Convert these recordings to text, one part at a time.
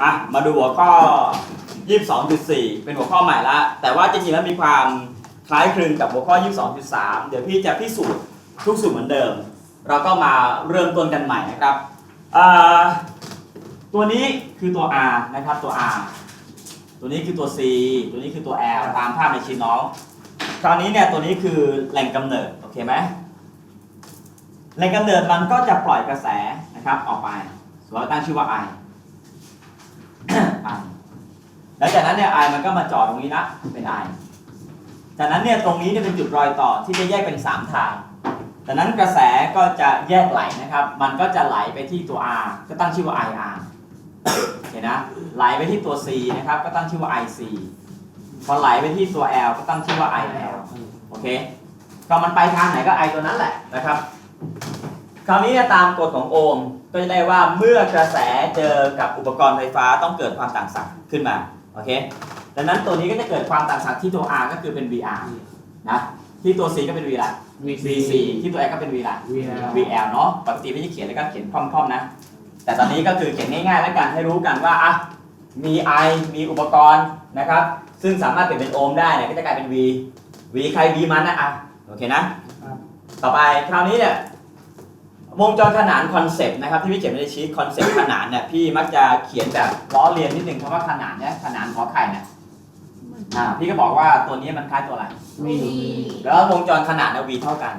อะมาดูหัวข้อ 22.4 เป็นหัวข้อใหม่ละแต่ว่าจริงๆแล้วมีความคล้ายคลึงกับหัวข้อ 22.3 เดี๋ยวพี่จะพิสูจน์ทุกสูตรเหมือนเดิม เราก็มาเริ่มต้นกันใหม่นะครับตัวนี้คือตัว R นะครับตัว R ตัวนี้คือตัว C ตัวนี้คือตัว L ตามภาพในชิ้นน้อง คราวนี้เนี่ยตัวนี้คือแหล่งกำเนิดโอเคไหมแหล่งกำเนิดมันก็จะปล่อยกระแสนะครับออกไปเราตั้งชื่อว่า I แล้วจากนั้นเนี่ย I มันก็มาจอดตรงนี้นะเป็น I จากนั้นเนี่ยตรงนี้เนี่ยเป็นจุดรอยต่อที่จะแยกเป็น 3 ทางจากนั้นกระแสก็จะแยกไหลนะครับ มันก็จะไหลไปที่ตัว R ก็ตั้งชื่อว่า IR เห็นนะ ไหลไปที่ตัว C นะครับ ก็ตั้งชื่อว่า IC พอไหลไปที่ตัว L ก็ตั้งชื่อว่า IL โอเค ก็มันไปทางไหนก็ I ตัวนั้นแหละนะครับ คราวนี้ตามกฎของโอห์มก็จะได้ว่าเมื่อกระแสเจอกับอุปกรณ์ไฟฟ้าต้องเกิดความต่างศักย์ขึ้นมา โอเค ดังนั้นตัวนี้ก็จะเกิดความต่างศักย์ที่ตัว R ก็คือเป็น VR นะ ที่ตัว C ก็เป็น V ละ VC ที่ตัว L ก็เป็น V ละ VL เนาะ ปกติไม่ใช่เขียนแล้วก็เขียนพร่อมๆนะ แต่ตอนนี้ก็คือเขียนง่ายๆแล้วกันให้รู้กันว่าอะมี I มีอุปกรณ์นะครับ ซึ่งสามารถเปลี่ยนเป็นโอห์มได้เนี่ยก็จะกลายเป็น V V ใคร V มันนะอะโอเคนะครับต่อไปคราวนี้เนี่ย วงจรขนานคอนเซปต์นะครับที่พี่เขียนไม่ได้ชี้คอนเซปต์ขนานเนี่ยพี่มักจะเขียนแบบล้อเลียนนิดนึงคำว่าขนานเนี่ยขนานขอไข่เนี่ยอ่าพี่ก็บอกว่าตัวนี้มันคล้ายตัวอะไรมีแล้ววงจรขนาดเนี่ย v เท่ากัน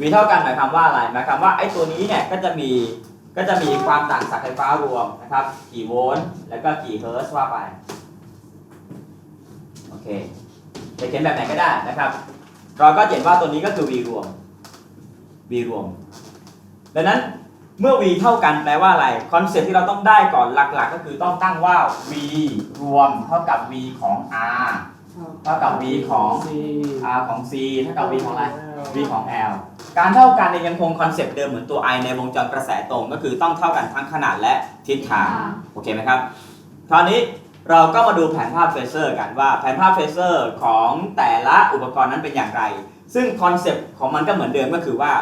v เท่ากันหมายความว่าอะไรหมายความว่าไอ้ตัวนี้เนี่ยก็จะมีก็จะมีความต่างศักย์ไฟฟ้ารวมนะครับ กี่โวลต์แล้วก็กี่เฮิร์ตซ์ว่าไปโอเคจะเขียนแบบไหนก็ได้นะครับ เราก็เขียนว่าตัวนี้ก็คือ v รวม v รวม ดังนั้นเมื่อ v เท่ากันแปลว่าอะไร คอนเซ็ปต์ที่เราต้องได้ก่อนหลักๆ ก็คือต้องตั้งว่า v รวมเท่ากับ v ของ r เท่ากับ v ของซี r ของ c เท่ากับ v ของอะไร v ของ l การเท่ากันเนี่ยยังคงคอนเซปต์เดิมเหมือนตัว i ในวงจรกระแสตรงก็คือต้องเท่ากันทั้งขนาดและทิศทาง โอเคไหมครับ คราวนี้เราก็มาดูแผนภาพเฟเซอร์กันว่าแผนภาพเฟเซอร์ของแต่ละอุปกรณ์นั้นเป็นอย่างไร ซึ่งคอนเซปต์ของมันก็เหมือนเดิมก็คือว่า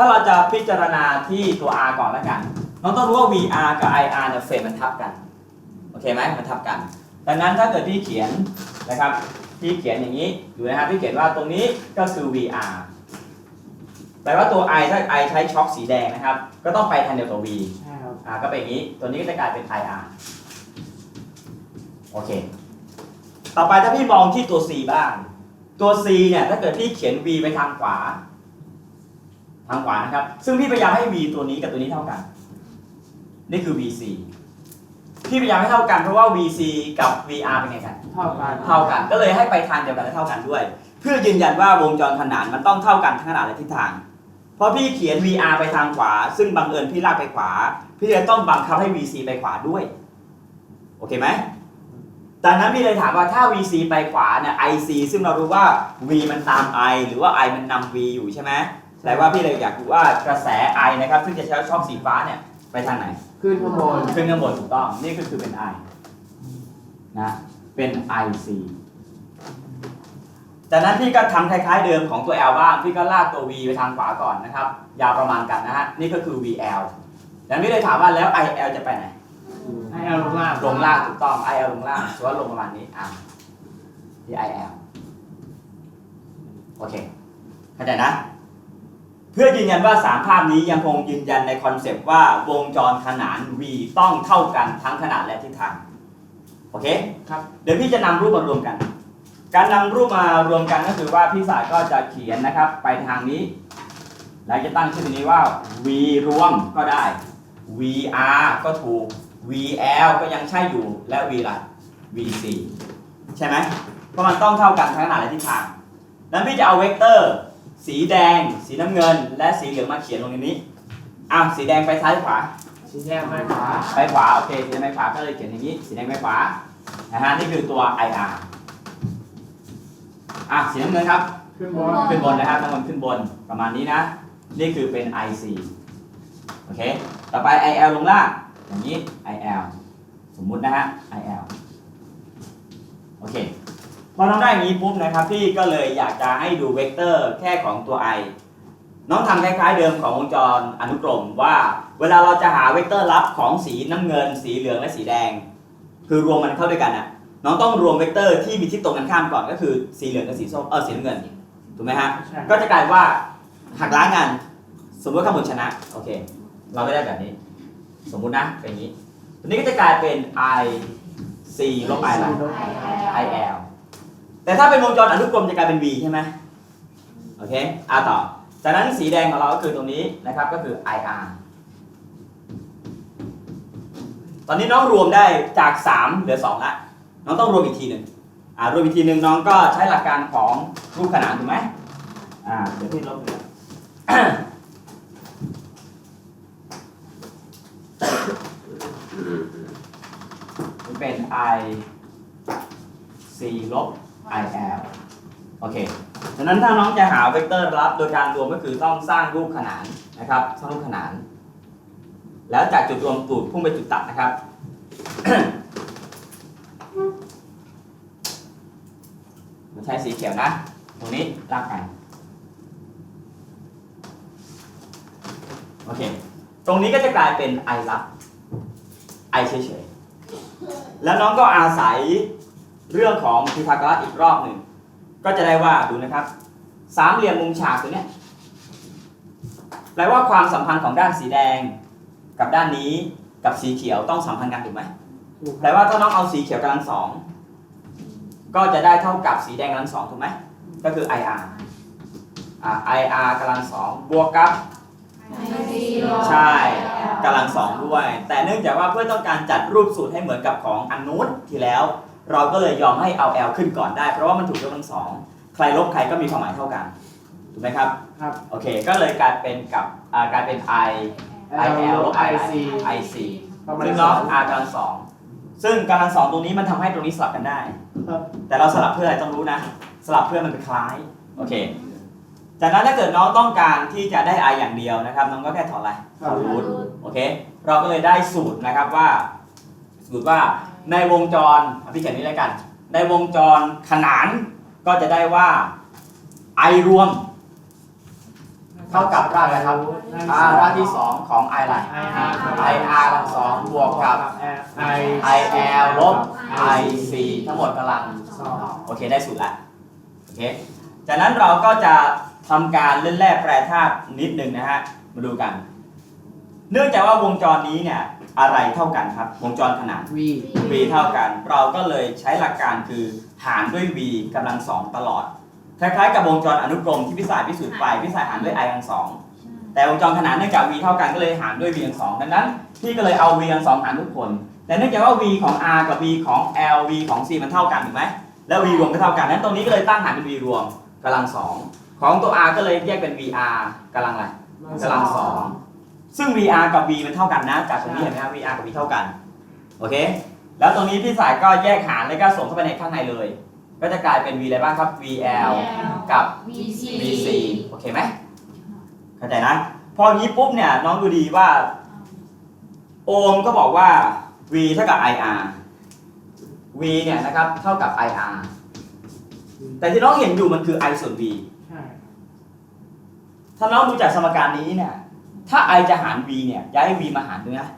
ถ้าเราจะพิจารณาที่ตัว r ก่อนแล้วกัน เราต้องรู้ว่า vr กับ ir เนี่ยเฟรมมันทับกัน โอเคไหมมันทับกัน ดังนั้นถ้าเกิดพี่เขียนนะครับ พี่เขียนอย่างนี้อยู่นะครับพี่เขียนว่าตรงนี้ก็คือ VR แปลว่าตัว I ถ้า I ใช้ช็อคสีแดงนะครับ ก็ต้องไปทางเดียวกับ V ใช่ครับ อ่าก็เป็นอย่างนี้ ตัวนี้ก็จะกลายเป็น IR โอเค ต่อไปถ้าพี่มองที่ตัว C บ้าง ตัว C เนี่ยถ้าเกิดพี่เขียน V ไปทางขวา ทางขวานะครับ ซึ่งพี่พยายามให้ V ตัวนี้กับตัวนี้เท่ากัน นี่คือ VC พี่พยายามให้เท่ากันเพราะว่า VC กับ VR เป็นไงกัน เท่ากันเท่ากัน ก็เลยให้ไปทางเดียวกันและเท่ากันด้วย เพื่อยืนยันว่าวงจรขนานมันต้องเท่ากันทั้งขนาดและทิศทาง เพราะพี่เขียน VR ไปทางขวา ซึ่งบังเอิญพี่ลากไปขวา พี่เลยต้องบังคับให้ VC ไปขวาด้วย โอเคไหมจากนั้นพี่เลยถามว่าถ้า VC ไปขวาเนี่ย IC ซึ่งเรารู้ว่า V มันตาม I หรือว่า I มันนำ V อยู่ใช่ไหม แปลว่าพี่เลยอยากรู้ว่ากระแส I นะครับซึ่งจะใช้ช่องสีฟ้าเนี่ยไปทางไหน ขึ้นข้างบนขึ้นข้างบนถูกต้อง นี่ก็คือเป็น I นะเป็น IC จากนั้นพี่ก็ทำคล้ายๆเดิมของตัว L บ้างพี่ก็ลากตัว V ไปทางขวาก่อนนะครับ ยาวประมาณกันนะฮะนี่ก็คือ VL แล้วพี่เลยถามว่าแล้ว IL จะไปไหนให้เอาลงล่างลงล่างถูกต้อง IL ลงล่างส่วนลงประมาณนี้อะที่ IL โอเคเข้าใจนะเพื่อยืนยันว่าสามภาพนี้ยังคงยืนยันในคอนเซปต์ว่าวงจรขนาน V ต้องเท่ากันทั้งขนาดและทิศทาง โอเค ครับ เดี๋ยวพี่จะนำรูปมารวมกัน การนำรูปมารวมกันก็คือว่าพี่สายก็จะเขียนนะครับ ไปทางนี้ แล้วจะตั้งชื่อตรงนี้ว่า V รวมก็ได้ VR ก็ถูก VL ก็ยังใช่อยู่และ V ละ VC ใช่ไหมเพราะมันต้องเท่ากันทั้งขนาดและทิศทางนั้นพี่จะเอาเวกเตอร์ สีแดง สีน้ำเงิน และสีเหลืองมาเขียนลงในนี้อะสีแดงไปซ้ายหรือขวาชี้แยกไปขวาไปขวาโอเคสีแดงไปขวาก็เลยเขียนอย่างนี้ สีแดงไปขวานะฮะนี่คือตัว IR อะสีน้ำเงินครับ ขึ้นบนขึ้นบนนะครับน้ำเงินขึ้นบนประมาณนี้นะ นี่คือเป็น IC โอเค ต่อไป IL ลงล่างอย่างนี้ IL สมมุตินะฮะ IL โอเค พอทำได้อย่างนี้ปุ๊บนะครับพี่ก็เลยอยากจะให้ดูเวกเตอร์แค่ของตัว I น้องทำคล้ายๆเดิมของวงจรอนุกรมว่า เวลาเราจะหาเวกเตอร์ลับของสีน้ำเงิน สีเหลืองและสีแดง คือรวมมันเข้าด้วยกันอะน้องต้องรวมเวกเตอร์ที่มีทิศตรงกันข้ามก่อนก็คือสีเหลืองกับสีส้มเออสีน้ำเงินถูกไหมฮะใช่ ก็จะกลายว่าหักล้างกันสมมติข้างบนชนะโอเค เราก็ได้แบบนี้ สมมุตินะเป็นอย่างนี้ตัวนี้ก็จะกลายเป็น i c ลบ i อะ i l แต่ถ้าเป็นวงจรอนุกรมจะกลายเป็น v ใช่ไหมโอเคอะต่อ จากนั้นสีแดงของเราก็คือตรงนี้นะครับก็คือ i r ตอนนี้น้องรวมได้จาก 3 เหลือ2ละน้องต้องรวมอีกทีหนึ่งอ่ารวมอีกทีหนึ่งน้องก็ใช้หลักการของรูปขนานถูกไหมอ่าเดี๋ยวพี่ลบเลยเป็น i c ลบ i l โอเคดังนั้นถ้าน้องจะหาเวกเตอร์รับโดยการรวมก็คือต้องสร้างรูปขนานนะครับ สร้างรูปขนาน แล้วจากจุดรวมตูดพุ่งไปจุดตัดนะครับ มันใช้สีเขียวนะ ตรงนี้ลากกันโอเค ตรงนี้ก็จะกลายเป็น i ลับ i เฉยๆ แล้วน้องก็อาศัย เรื่องของพีทาโกรัสอีกรอบหนึ่ง ก็จะได้ว่าดูนะครับ สามเหลี่ยมมุมฉากตัวเนี้ยแปลว่าความสัมพันธ์ของด้านสีแดง กับด้านนี้กับสีเขียวต้องสัมพันธ์กันถูกไหมถูกแปลว่าถ้าน้องเอาสีเขียวกำลังสองก็จะได้เท่ากับสีแดงกำลังสองถูกไหมก็คือ IR อ่า IR กำลังสองบวกกับใช่กำลังสองด้วย แต่เนื่องจากว่าเพื่อต้องการจัดรูปสูตรให้เหมือนกับของอันนู้นที่แล้ว เราก็เลยยอมให้เอา L ขึ้นก่อนได้ เพราะว่ามันถูกยกกำลังสองใครลบใครก็มีความหมายเท่ากัน ถูกไหมครับ ครับ โอเค ก็เลยกลายเป็นกับอ่ากลายเป็น I I L ลบ I IC I C ประมาณซึ่งสน้อองง R กำลังสองซึ่งกำลังสองตรงนี้มันทำให้ตรงนี้สลับกันได้ ครับแต่เราสลับเพื่ออะไรต้องรู้นะ สลับเพื่อมันเป็นคล้าย โอเค จากนั้นถ้าเกิดน้องต้องการที่จะได้ i อย่างเดียวนะครับ น้องก็แค่ถอนอะไรถอนรูทโอเค เราก็เลยได้สูตรนะครับว่า สูตรว่า ในวงจรอาพี่เขียนนี้แล้วกัน ในวงจรขนานก็จะได้ว่า i รวม เท่ากับรากอะไรครับรากที่ 2 ของ i อะไร IR i r กำลังสองบวกกับ I i l ลบ i c ทั้งหมดกำลังสองโอเคได้สูตรละโอเคจากนั้นเราก็จะทำการเล่นแร่แปรธาตุนิดหนึ่งนะฮะมาดูกัน เนื่องจากว่าวงจรนี้เนี่ย อะไรเท่ากันครับวงจรขนาดวี v เท่ากัน เราก็เลยใช้หลักการคือหารด้วย v กำลังสองตลอด คล้ายๆกับวงจรอนุกรมที่พิสายพิสูจน์ไปพิสายหารด้วย i กำลังสองแต่วงจรขนานเนื่องจาก v เท่ากันก็เลยหารด้วย v กำลังสองดังนั้นพี่ก็เลยเอา v กำลังสองหารทุกคนแต่เนื่องจากว่า v ของ r กับ v ของ l v ของ c มันเท่ากันถูกไหมแล้ว v รวมก็เท่ากันนั้นตรงนี้ก็เลยตั้งหารเป็น v รวมกำลังสองของตัว r ก็เลยแยกเป็น vr กำลังอะไรกำลังสอง ซึ่ง vr กับ v มันเท่ากันนะ จากตรงนี้เห็นไหมครับ vr กับ v เท่ากัน โอเค แล้วตรงนี้พี่สายก็แยกหารแล้วก็ส่งเข้าไปในข้างในเลย ก็จะกลายเป็น v อะไรบ้างครับ vl กับ vc โอเคไหมเข้าใจนะ พออย่างนี้ปุ๊บเนี่ยน้องดูดีว่า โอห์มก็บอกว่า v เท่ากับ ir v เนี่ยนะครับเท่ากับ ir แต่ที่น้องเห็นอยู่มันคือ i ส่วน v ใช่ถ้าน้องดูจากสมการนี้เนี่ย ถ้า i จะหาร v เนี่ยย้าย v มาหารด้วยนะ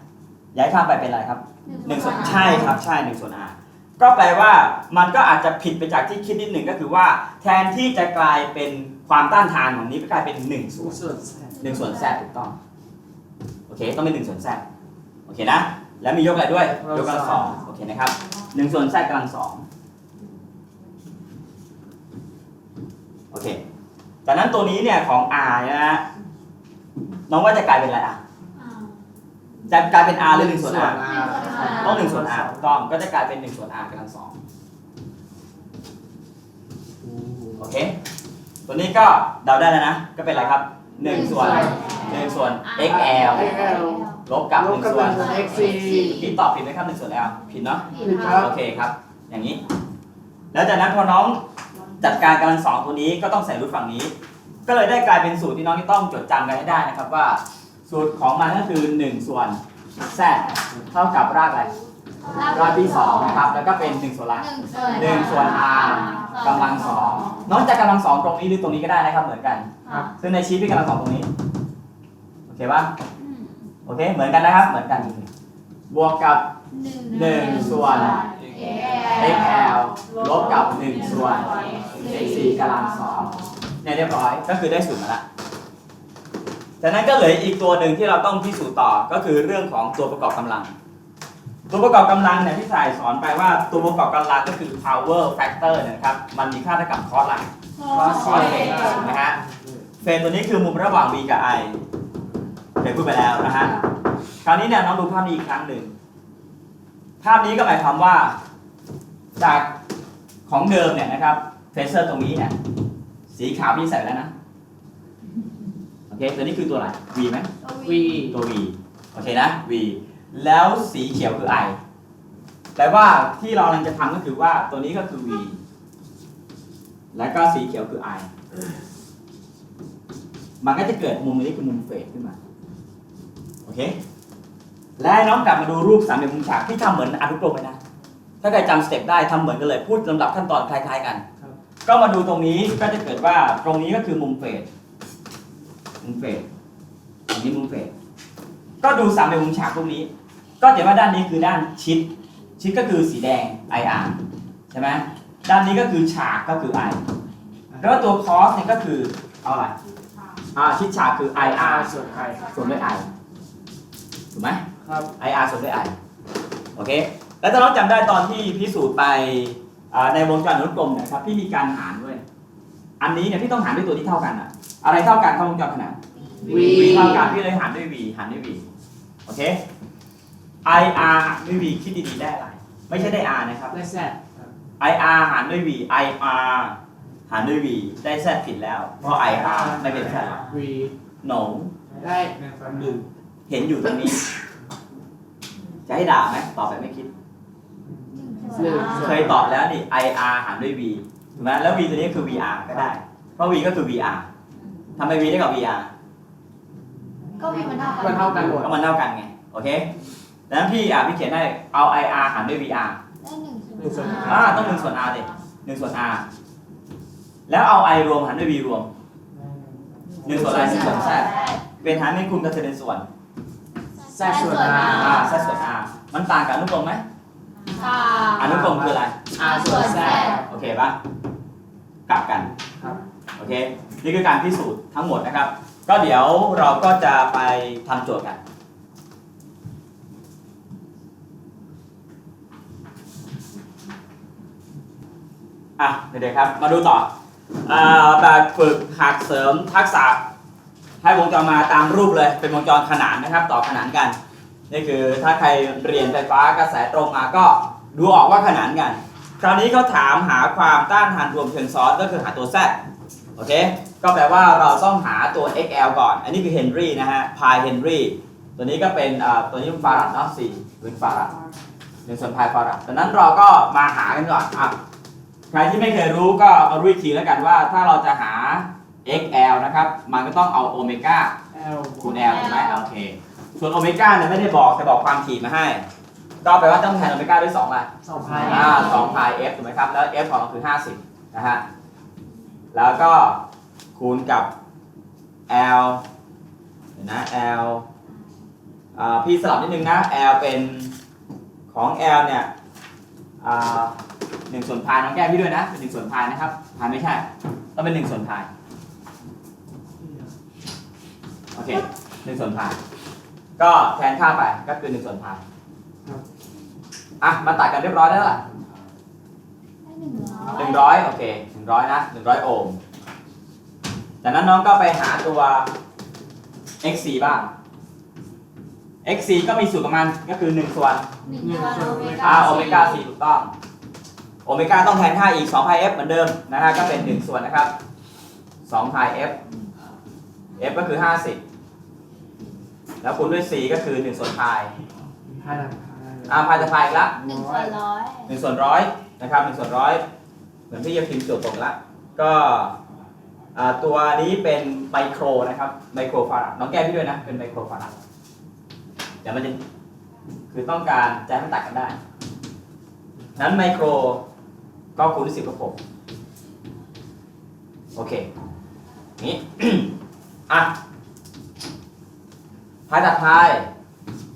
ย้ายข้ามไปเป็นอะไรครับหนึ่งส่วนใช่ครับใช่หนึ่งส่วน r ก็แปลว่ามันก็อาจจะผิดไปจากที่คิดนิดหนึ่งก็คือว่า แทนที่จะกลายเป็นความต้านทานของนี้ก็กลายเป็นหนึ่งส่วนส่วนแสนหนึ่งส่วนแซถูกต้องโอเคต้องเป็นหนึ่งส่วนแซโอเคนะ แล้วมียกอะไรด้วยยกกำลังสองโอเคนะครับหนึ่งส่วนแซกำลังสองโอเคจากนั้นตัวนี้เนี่ยของ r นะฮะ น้องว่าจะกลายเป็นอะไรอะจะกลายเป็น r หรือหนึ่งส่วน r ต้องหนึ่งส่วน r ถูกต้องก็จะกลายเป็นหนึ่งส่วน r กำลังสองโอเค ตัวนี้ก็เดาได้แล้วนะ ก็เป็นอะไรครับหนึ่งส่วนหนึ่งส่วน xl ลบกับหลบนึ่งกับส่วนหนึ่งส่วน xc พี่ตอบผิดไหมครับหนึ่งส่วน l ผิดเนาะผิดครับโอเคครับ อย่างนี้ แล้วจากนั้นพอน้องจัดการกำลังสองตัวนี้ก็ต้องใส่รูทฝั่งนี้ ก็เลยได้กลายเป็นสูตรที่น้องที่ต้องจดจำกันให้ได้นะครับว่า สูตรของมันก็คือ 1 ส่วน z เท่ากับรากอะไรรอบที่สองนะครับแล้วก็เป็นหนึ่งส่วนละหนึ่งส่วนหนึ่งส่วน r กำลังสองนอกจากกำลังสองตรงนี้หรือตรงนี้ก็ได้นะครับเหมือนกันครับซึ่งในชีทพี่กำลังสองตรงนี้โอเคป่ะอืมโอเคเหมือนกันนะครับเหมือนกัน บวกกับหนึ่งหนึ่งส่วน xl ลบกับหนึ่งส่วน x 4 กำลังสอง เนี่ยเรียบร้อยก็คือได้สูตรมาละจากนั้นก็เหลืออีกตัวหนึ่งที่เราต้องพิสูจน์ต่อก็คือเรื่องของตัวประกอบกำลัง ตัวประกอบกำลังเนี่ยพี่สายสอนไปว่าตัวประกอบกำลังก็คือ power factor เนยนะครับมันมีค่าเท่ากับ cos อะไร cos cos เฟสถูกไหมฮะเฟสตัวนี้คือมุมระหว่าง v กับ i เคยพูดไปแล้วนะฮะคราวนี้เนี่ยน้องดูภาพนี้อีกครั้งหนึ่งภาพนี้ก็หมายความว่าจากของเดิมเนี่ยนะครับเฟเซอร์ตรงนี้เนี่ย สีขาวพี่ใส่แล้วนะ โอเค ตัวนี้คือตัวอะไร v ไหมวีตัว v โอเคนะ v แล้วสีเขียวคือ i แปลว่าที่เรากำลังจะทำก็คือว่าตัวนี้ก็คือ v แล้วก็สีเขียวคือ i มันก็จะเกิดมุมนี้คือมุมเฟสขึ้นมา โอเค และให้น้องกลับมาดูรูปสามเหลี่ยมมุมฉากที่ทำเหมือนอนุกรมเลยนะ ถ้าใครจำสเต็ปได้ทำเหมือนกันเลย พูดลำดับขั้นตอนคล้ายๆกัน ก็มาดูตรงนี้ก็จะเกิดว่าตรงนี้ก็คือมุมเฟสมุมเฟสอันนี้มุมเฟสก็ดูสามเหลี่ยมมุมฉากตรงนี้ ก็จะว่าด้านนี้คือด้านชิด ชิดก็คือสีแดง IR ใช่ไหมด้านนี้ก็คือฉากก็คือ I แล้วก็ตัว cos เนี่ยก็คือเอาอะไรอ่าชิดฉากคือ IR อาส่วนใครส่วนด้วย I ถูกไหมครับ IR ส่วนด้วย I โอเค แล้วถ้าน้องจำได้ตอนที่พิสูจน์ไปอ่า ในวงจรอนุกรมเนะครับพี่มีการหารด้วย อันนี้เนี่ยพี่ต้องหารด้วยตัวที่เท่ากันอะอะไรเท่ากันเข้าวงจรขนาดวี v เท่ากันพี่เลยหารด้วย v หารด้วย v โอเค IR หารด้วย v คิดดีๆได้อะไรไม่ใช่ได้ R นะครับ ได้แซด IR หารด้วย v IR หารด้วย v ได้ z ผิดแล้ว เพราะ IR ไม่เป็น z หรอกวี no ได้หนึ่งเห็นอยู่ตรงนี้ จะให้ด่าไหมตอบแบบไม่คิด หนึ่ง เคยตอบแล้วนี่ IR หารด้วย v ถูกไหมแล้ว v ตัวนี้คือ VR ก็ได้ เพราะ v ก็คือ VR ทำไม v ได้กับ VR ก็มีมันเท่ากันมันเท่ากันหมด ก็มันเท่ากันไง โอเคดังนั้นพี่อะพี่เขียนได้เอา IR หารด้วย VR ได้หนึ่งหนึ่งส่วน อ่าต้องหนึ่งส่วน R ดิ หนึ่งส่วน R แล้วเอา I รวมหารด้วย V รวมหนึ่งส่วน I หนึ่งส่วน Z เป็นหารในคูณกับเศษในส่วนแซดส่วนอาอ่า Z ส่วน R มันต่างกับอนุกรมไหมค่ะอ นุกรมคืออะไรอาส่วนแซดโอเคปะกลับกันครับ โอเค นี่คือการพิสูจน์ทั้งหมดนะครับ ก็เดี๋ยวเราก็จะไปทำโจทย์กัน อะ เด็กๆครับ มาดูต่ออ่าแบบฝึกหัดเสริมทักษะ ให้วงจรมาตามรูปเลย เป็นวงจรขนานนะครับ ต่อขนานกัน นี่คือถ้าใครเรียนไฟฟ้ากระแสตรงมาก็ ดูออกว่าขนานกัน คราวนี้เขาถามหาความต้านทานรวมเชิงซ้อนก็คือหาตัว z โอเค ก็แปลว่าเราต้องหาตัว xl ก่อน อันนี้คือเฮนรี่นะฮะ พายเฮนรี่ ตัวนี้ก็เป็นอ่าตัวนี้ฟารัดเนาะสี่เป็นฟารัดหนึ่งส่วนพายฟารัดดังนั้นเราก็มาหากันก่อนอะใครที่ไม่เคยรู้ก็มารู้อีกทีแล้วกันว่าถ้าเราจะหา xl นะครับ มันก็ต้องเอาโอเมก้าแอลคูณ L ถูกไหมโอเค ส่วนโอเมก้าเนี่ยไม่ได้บอกแต่บอกความถี่มาให้ ก็แปลว่าต้องแทนโอเมก้าด้วย2อะไรสองพายอ่าสองพาย F ถูกไหมครับ แล้ว F ของเราคือ 50 นะฮะ แล้วก็คูณกับ L เดี๋ยวนะ L อ่าพี่สลับนิดนึงนะ L เป็นของ L เนี่ยอ่าหนึ่งส่วนพายน้องแก้พี่ด้วยนะเป็นหนึ่งส่วนพายนะครับพายไม่ใช่ต้องเป็นหนึ่งส่วนพายโอเคหนึ่งส่วนพายก็แทนค่าไปก็คือหนึ่งส่วนพาย อะมาตัดกันเรียบร้อยแล้วล่ะได้หนึ่งร้อยหนึ่งร้อยโอเคหนึ่งร้อยนะหนึ่งร้อยโอห์มจากนั้นน้องก็ไปหาตัว xc บ้าง xc ก็มีสูตรของมันก็คือ1ส่วน หนึ่งส่วนโอเม r ก้าโอเมก้า4ถูกต้อง โอเมก้าต้องแทนค่าอีก2 pi f เหมือนเดิมนะฮะก็เป็น 1 ส่วนนะครับ2 pi f f ก็คือ 50 แล้วคูณด้วย c ก็คือ 1 ส่วน pi พายหลัง อ่า pi จะ pi อีกละหนึ่งส่วนร้อยหนึ่งส่วนร้อยนะครับหนึ่งส่วนร้อยเหมือนที่จะพิมพ์โจทย์ตรงละก็อ่าตัวนี้เป็นไมโครนะครับไมโครฟาราดน้องแก้พี่ด้วยนะเป็นไมโครฟาราดเดี๋ยวมันจะคือต้องการจะให้มันตัดกันได้ นั้นไมโครก็คูณด้วยสิบกับหกโอเคนี้อะพายตัดพาย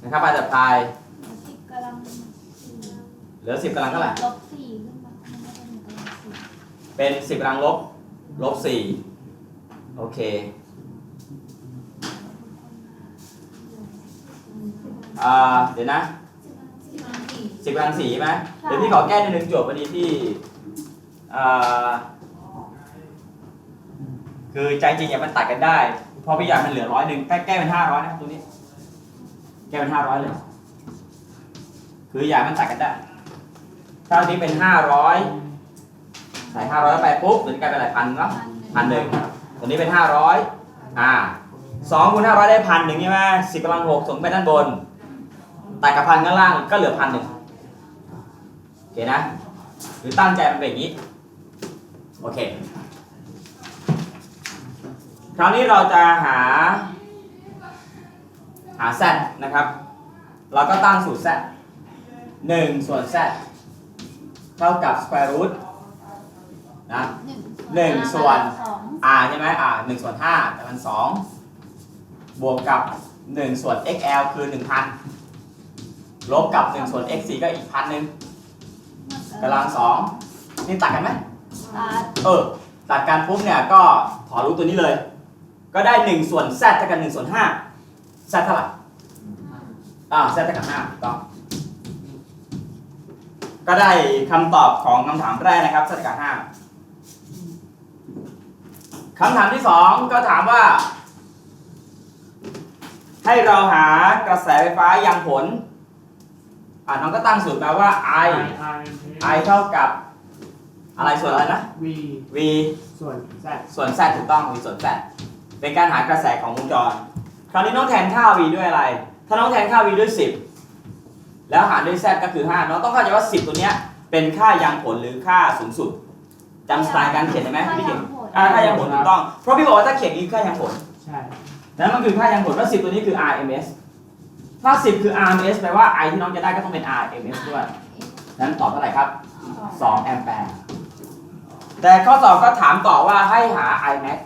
นะครับพายตัดพายสิบกำลังสี่ เหลือสิบกำลังเท่าไหร่ ลบสี่ขึ้นมามันก็เป็นหนึ่งกำลังสี่เป็นสิบกำลังลบ ลบสี่โอเค อ่า เดี๋ยวนะสิบกำลังสี่สิบกำลังสี่ใช่ไหมเดี๋ยวพี่ขอแก้ในหนึ่งโจทย์วันนี้ที่อ่าคือใจจริงอย่ามันตัดกันได้เพราะพี่อยากมันเหลือร้อยหนึ่งแก้แก้เป็นห้าร้อยนะครับตรงนี้ แก้เป็นห้าร้อยเลย คืออยากมันตัดกันได้ ถ้าอันนี้เป็นห้าร้อยใส่ห้าร้อยไปปุ๊บมันจะกลายเป็นอะไรพันเนาะพันหนึ่งตัวนี้เป็นห้าร้อยอ่าสองคูณห้าร้อยได้พันหนึ่งใช่ไหมสิบกำลังหกส่งไปด้านบนตัดกับพันข้างล่างก็เหลือพันหนึ่งโอเคนะ หรือตั้งใจมันเป็นอย่างนี้ โอเค คราวนี้เราจะหา หา z นะครับ เราก็ตั้งสูตร z 1ส่วน z เท่ากับ square root นะหนึ่งส่วนสอง r ใช่ไหม r 1ส่วน5แต่มัน2บวกกับ1ส่วน xl คือ1,000ลบกับ1ส่วน x4 ก็อีกพันหนึ่งกำลัง2นี่ตัดกันไหมตัดเออตัดกันปุ๊บเนี่ยก็ถอดรูทตัวนี้เลย ก็ได้1ส่วน z เท่ากับ1ส่วน5 z เท่าไหร่อ่า z เท่ากับ5ถูกต้อง ก็ได้คำตอบของคำถามแรกนะครับ z เท่ากับ5คำถามที่2ก็ถามว่า ให้เราหากระแสไฟฟ้ายังผลอ่าน้องก็ตั้งสูตรมาว่า I I เท่ากับ อะไรส่วนอะไรนะ V V ส่วน Z ส่วน z ถูกต้อง v ส่วน z เป็นการหากระแสของวงจร คราวนี้น้องแทนค่า v ด้วยอะไร ถ้าน้องแทนค่า v ด้วย 10 แล้วหารด้วย z ก็คือ5น้องต้องเข้าใจว่า 10 ตัวเนี้ยเป็นค่ายังผลหรือค่าสูงสุดจำสไตล์การเขียนได้ไหมพี่เก่งอ่าค่ายังผลถูกต้อง เพราะพี่บอกว่าถ้าเขียนนี้คือค่ายังผลใช่นั้นมันคือค่ายังผลว่า10 ตัวนี้คือ RMS ถ้า 10 คือ RMS แปลว่า I ที่น้องจะได้ก็ต้องเป็น RMS ด้วยนั้นตอบเท่าไหร่ครับ2แอมแปร์แต่ข้อสอบก็ถามต่อว่าให้หา imax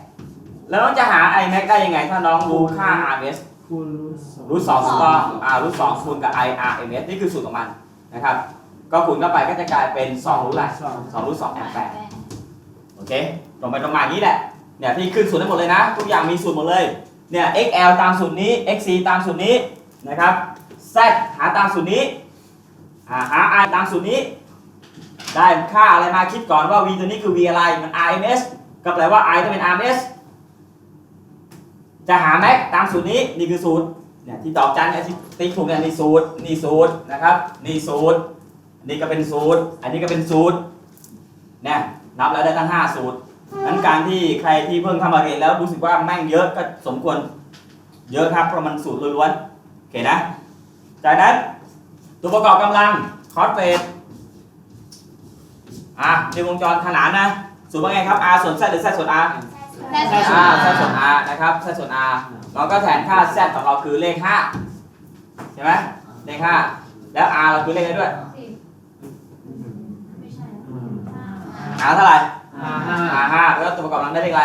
แล้วน้องจะหา imax ได้ยังไง ถ้าน้องรู้ค่า RMS คูณรูทสองรูทสองถูกต้องอ่ารูทสองคูณกับ i RMS นี่คือสูตรของมันนะครับ ก็คูณเข้าไปก็จะกลายเป็น2รูทละสอง2รูท2แอมแปร์โอเคตรงไปตรงมาอย่างนี้แหละ เนี่ยพี่ขึ้นสูตรได้หมดเลยนะ ทุกอย่างมีสูตรหมดเลย เนี่ย xl ตามสูตรนี้ xc ตามสูตรนี้นะครับ z หาตามสูตรนี้อ่าหา i ตามสูตรนี้ ได้ค่าอะไรมาคิดก่อนว่า v ตัวนี้คือ v อะไร มัน rms ก็แปลว่า i ต้องเป็น rms จะหา max ตามสูตรนี้นี่คือสูตรเนี่ยที่ดอกจันเนี่ยที่ติ๊กถูกเนี่ยนี่สูตรนี่สูตรนะครับนี่สูตรนี่ก็เป็นสูตร อันนี้ก็เป็นสูตรเนี่ยนับแล้วได้ตั้ง 5 สูตรนั้นการที่ใครที่เพิ่งเข้ามาเรียนแล้วรู้สึกว่าแม่งเยอะก็สมควรเยอะครับเพราะมันสูตรล้วนๆโอเคนะจากนั้นตัวประกอบกำลังคอสเฟสอะในวงจรขนานนะ สูตรว่าไงครับ r ส่วน z หรือ z ส่วน r แม่อ่า z ส่วน r นะครับ z ส่วน r เราก็แทนค่า z ของเราคือเลข5ใช่ไหมเลข5แล้ว r เราคือเลขอะไรด้วย r เท่าไหร่ห้าห้า r 5แล้วตัวประกอบกำลังได้เลขอะไร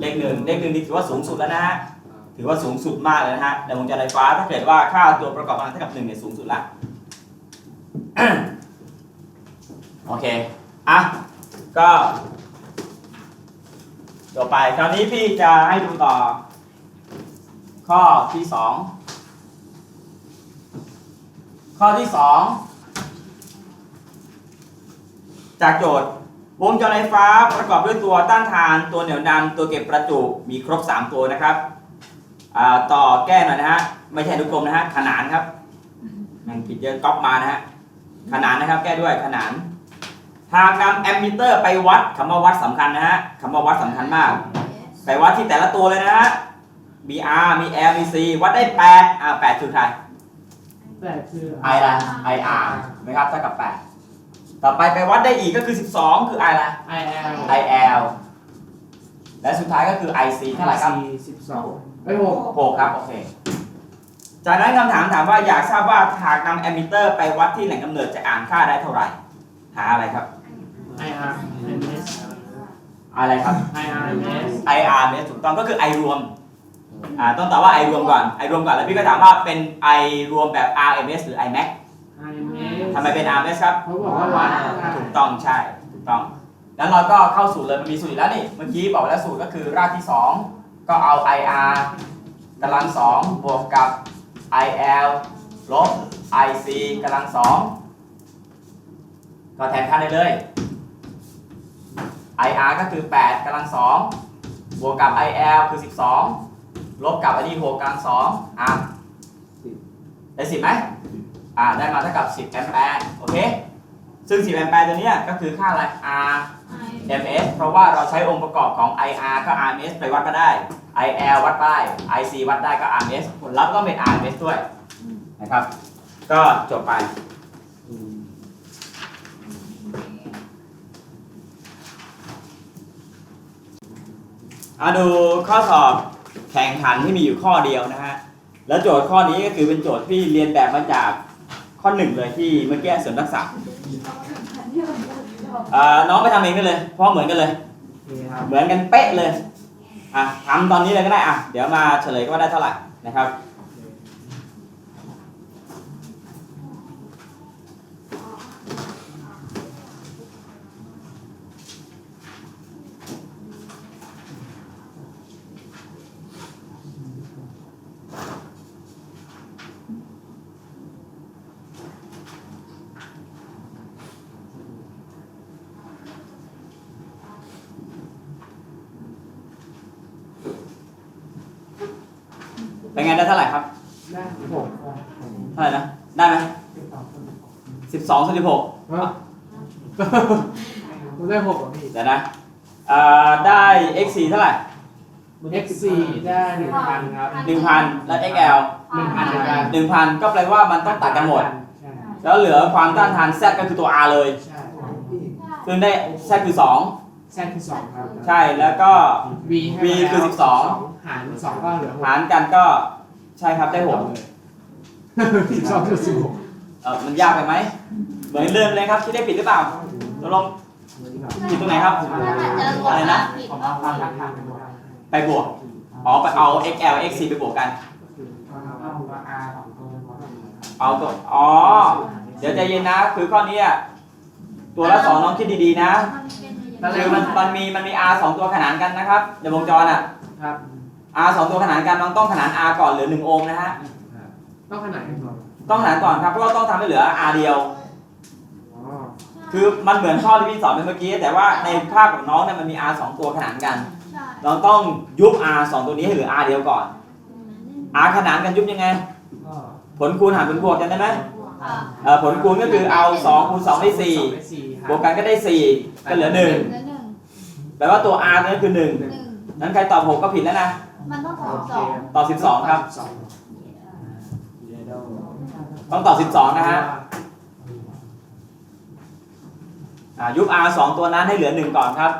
เลขหนึ่งเลขหนึ่งนี่ถือว่าสูงสุดแล้วนะฮะถือว่าสูงสุดมากเลยนะฮะในวงจรไฟฟ้าถ้าเกิดว่าค่าตัวประกอบกำลังเท่ากับหนึ่งเนี่ยสูงสุดละโอเคอะก็ ต่อไปคราวนี้พี่จะให้ดูต่อ ข้อที่สองข้อที่สองจากโจทย์ วงจรไฟฟ้าประกอบด้วยตัวต้านทาน ตัวเหนี่ยวนำตัวเก็บประจุมีครบ 3 ตัวนะครับต่อแก้หน่อยนะฮะไม่ใช่นุกรมนะฮะขนานครับแมันผิดเยอะก๊อปมานะฮะขนานนะครับ แก้ด้วยขนาน หากนำแอมมิเตอร์ไปวัดคำว่าวัดสำคัญนะฮะคำว่าวัดสำคัญมาก ไปวัดที่แต่ละตัวเลยนะฮะมี R มี L มี C วัดได้ 8 อ่า 8 คือใครแต่คือ I ละ I R ไหมครับเท่ากับ 8 ต่อไปไปวัดได้อีกก็คือ 12 คือ I ละไอแอล I L และสุดท้ายก็คือ I C เท่าไหร่ครับ สิบสองไอ้หก6ครับ โอเค จากนั้นคำถามถามว่าอยากทราบว่าหากนำแอมมิเตอร์ไปวัดที่แหล่งกำเนิดจะอ่านค่าได้เท่าไหร่ หาอะไรครับ ไออาร์เอ็มเอสอะไรครับไออาร์เอ็มเอส IR เนี่ยถูกต้องก็คือ I รวมอ่าต้องตอบว่า I รวมก่อน I รวมก่อนแล้วพี่ก็ถามว่าเป็น I รวมแบบ RMS หรือ IMAX ไอเอ็มเอสทำไมเป็น RMS ครับ เขาบอกว่าวัดได้ถูกต้องใช่ถูกต้อง แล้วเราก็เข้าสูตรเลยมันมีสูตรอยู่แล้วนี่เมื่อกี้บอกไปแล้วสูตรก็คือรากที่ 2 ก็เอา IR กำลัง 2 บวกกับ IL ลบ IC กำลัง 2 ก็แทนค่าได้เลย IR ก็คือ 8กำลัง2บวกกับ IL คือ 12 ลบกับอันนี้6กำลัง2อะได้10ไหมอ่าได้มาเท่ากับ 10 แอมแปร์โอเค ซึ่ง 10 แอมแปร์ตัวนี้ก็คือค่าอะไร R ms เพราะว่าเราใช้องค์ประกอบของ IR ก็ RMS ไปวัดก็ได้ IL วัดได้ IC วัดได้ก็ RMS ผลลัพธ์ก็เป็น RMS ด้วยนะครับ ก็จบไป อาดูข้อสอบแข่งขันที่มีอยู่ข้อเดียวนะฮะ แล้วโจทย์ข้อนี้ก็คือเป็นโจทย์ที่เรียนแบบมาจากข้อหนึ่งเลยที่เมื่อกี้เสริมทักษะอ่าน้องไปทำเองได้เลยเพราะเหมือนกันเลยโอเคครับเหมือนกันเป๊ะเลยอะทำตอนนี้เลยก็ได้อะเดี๋ยวมาเฉลยก็ว่าได้เท่าไหร่นะครับ เป็นไงได้เท่าไหร่ครับ ได้หกเท่าไหร่นะ ได้ไหมสิบสองสิบหกเฮ้ยผมได้หกเหรอพี่เดี๋ยวนะเอ่อได้ x 4เท่าไหร่ x สี่ได้หนึ่งพันครับหนึ่งพันแล้ว xl หนึ่งพันเหมือนกันหนึ่งพันก็แปลว่ามันต้องตัดกันหมด ใช่แล้วเหลือความต้านทาน z ก็คือตัว r เลย ใช่ซึ่งได้ z คือ แซนคือสองครับ2 ใช่แล้วก็ v ให้ v มาแล้วคือหารสองก็เหลือหก12หารกันก็ ใช่ครับได้สิบสองจุดสิบหก6เออมันยากไปไหมเหมือนเดิมเลยครับที่ได้ผิดหรือเปล่าตกลงผิดตรงไหนครับมันอาจจะรวมอะไรนะผิดผมก็เอาผิความดรักทางไปบอกไปบวกอ๋อไปเอา xl x 4ไปบวกกันเอาตัว r ของตัวเอาตัวอ๋อเดี๋ยวใจเย็นนะ คือข้อนี้อะตัวละสองน้องคิดดีๆนะมันเป็นคือมันมันมีมันมี r สองตัวขนานกันนะครับในวงจรอะครับ r สองตัวขนานกันน้องต้องขนาน r ก่อนเหลือ1โอห์มนะฮะต้องขนาดไหนก่อนต้องขนานก่อนครับเพราะว่าต้องทำให้เหลือ r เดียว อ๋อคือมันเหมือนข้อที่พี่สอนไปเมื่อกี้ แต่ว่าในภาพของน้องเนี่ยมันมี r สองตัวขนานกัน ใช่เราต้องยุบ r สองตัวนี้ให้เหลือ r เดียวก่อน r ขนานกันยุบยังไง ก็ผลคูณหารผลบวกจำได้ไหมอะเอ่อผลคูณก็คือเอา2คูณ2ได้สองได้สี่4บวกกันก็ได้ 4 ก็เหลือเหลือหนึ่ง1แปลว่าตัว r นั่นคือหนึ่ง1 นั้นใครตอบ6ก็ผิดแล้วนะ มันต้องตโออบเคสองตอบ12ครับสองต้องตอบ12นะฮะอ่ายุบ r 2ตัวนั้นให้เหลือ1ก่อนครับ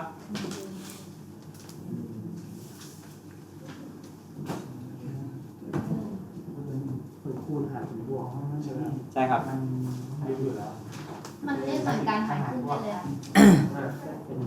ผลคูณหารผลบวกใช่ไหมใช่ครับ มันรู้อยู่แล้วมันเล่นเหมือนการหันขึ้นไปเลยอะเป็น